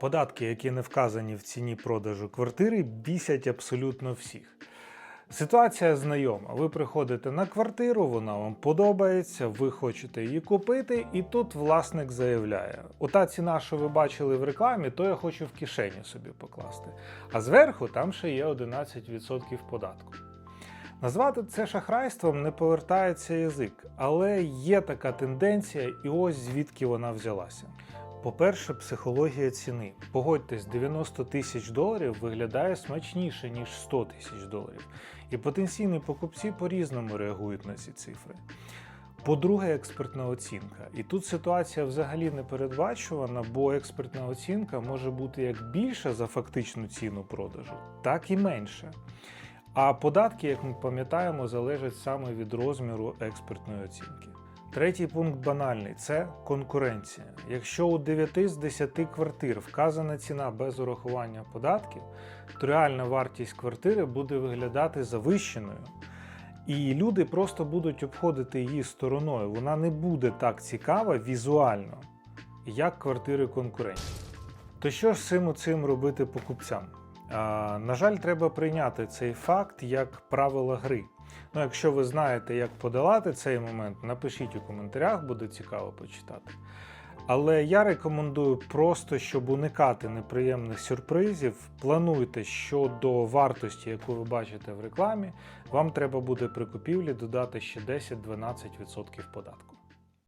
Податки, які не вказані в ціні продажу квартири, бісять абсолютно всіх. Ситуація знайома. Ви приходите на квартиру, вона вам подобається, ви хочете її купити, і тут власник заявляє: ота ціна, що ви бачили в рекламі, то я хочу в кишені собі покласти. А зверху там ще є 11% податку. Назвати це шахрайством не повертається язик, але є така тенденція, і ось звідки вона взялася. По-перше, психологія ціни. Погодьтесь, 90 тисяч доларів виглядає смачніше, ніж 100 тисяч доларів. І потенційні покупці по-різному реагують на ці цифри. По-друге, експертна оцінка. І тут ситуація взагалі не передбачувана, бо експертна оцінка може бути як більша за фактичну ціну продажу, так і менше. А податки, як ми пам'ятаємо, залежать саме від розміру експертної оцінки. Третій пункт банальний це конкуренція. Якщо у 9 з 10 квартир вказана ціна без урахування податків, то реальна вартість квартири буде виглядати завищеною. І люди просто будуть обходити її стороною. Вона не буде так цікава візуально, як квартири конкурентів. То що ж цим цим робити покупцям? А, на жаль, треба прийняти цей факт як правила гри. Ну, якщо ви знаєте, як подолати цей момент, напишіть у коментарях, буде цікаво почитати. Але я рекомендую просто, щоб уникати неприємних сюрпризів, плануйте, щодо вартості, яку ви бачите в рекламі, вам треба буде при купівлі додати ще 10-12% податку.